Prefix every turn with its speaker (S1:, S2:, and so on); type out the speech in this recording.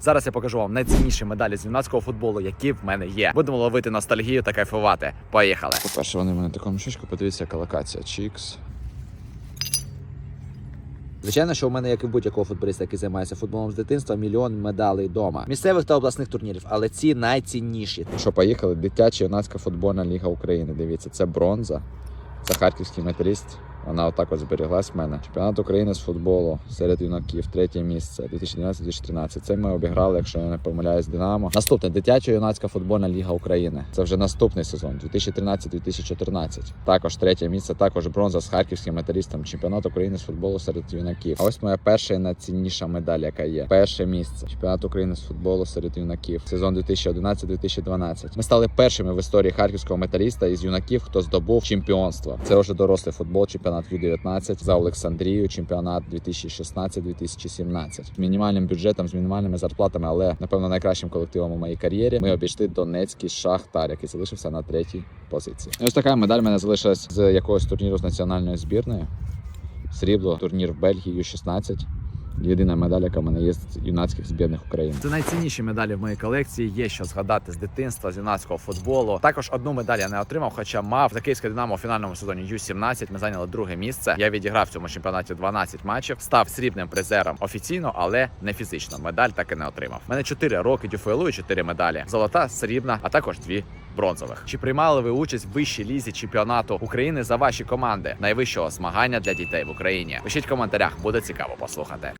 S1: Зараз я покажу вам найцінніші медалі з юнацького футболу, які в мене є. Будемо ловити ностальгію та кайфувати. Поїхали!
S2: По-перше, вони в мене такому мішечку. Подивіться, яка локація. Чікс.
S3: Звичайно, що у мене, як і будь-якого футболіста, який займається футболом з дитинства, мільйон медалей вдома. Місцевих та обласних турнірів, але ці найцінніші.
S2: Ну що, поїхали? Дитяча юнацька футбольна ліга України. Дивіться, це бронза. Це харківський металіст. Вона отак от зберіглась в мене. Чемпіонат України з футболу серед юнаків, третє місце 2012-2013. Це ми обіграли, якщо я не помиляюсь, Динамо. Наступне дитяча юнацька футбольна ліга України. Це вже наступний сезон, 2013-2014. Також третє місце, також бронза з харківським металістом. Чемпіонат України з футболу серед юнаків. А ось моя перша і найцінніша медаль, яка є. Перше місце. Чемпіонат України з футболу серед юнаків. Сезон 2011-2012. Ми стали першими в історії харківського металіста із юнаків, хто здобув чемпіонство. Це вже дорослий футбол, чемпіонат Ю-19 за Олександрію, чемпіонат 2016-2017. З мінімальним бюджетом, з мінімальними зарплатами, але напевно найкращим колективом у моїй кар'єрі. Ми обійшли Донецький шахтар, який залишився на третій позиції. І ось така медаль мене залишилась з якогось турніру з національної збірної. Срібло, турнір в Бельгії Ю-16. Єдина медаль, яка в мене є з юнацьких збірних України.
S1: Це найцінніші медалі в моїй колекції. Є що згадати з дитинства, з юнацького футболу. Також одну медаль я не отримав, хоча мав за київське динамо у фінальному сезоні Ю-17. Ми зайняли друге місце. Я відіграв в цьому чемпіонаті 12 матчів, став срібним призером офіційно, але не фізично. Медаль так і не отримав. У мене 4 роки дюфелу і 4 медалі: золота, срібна, а також дві. Бронзових чи приймали ви участь в вищій лізі чемпіонату України за ваші команди найвищого змагання для дітей в Україні? Пишіть в коментарях, буде цікаво послухати.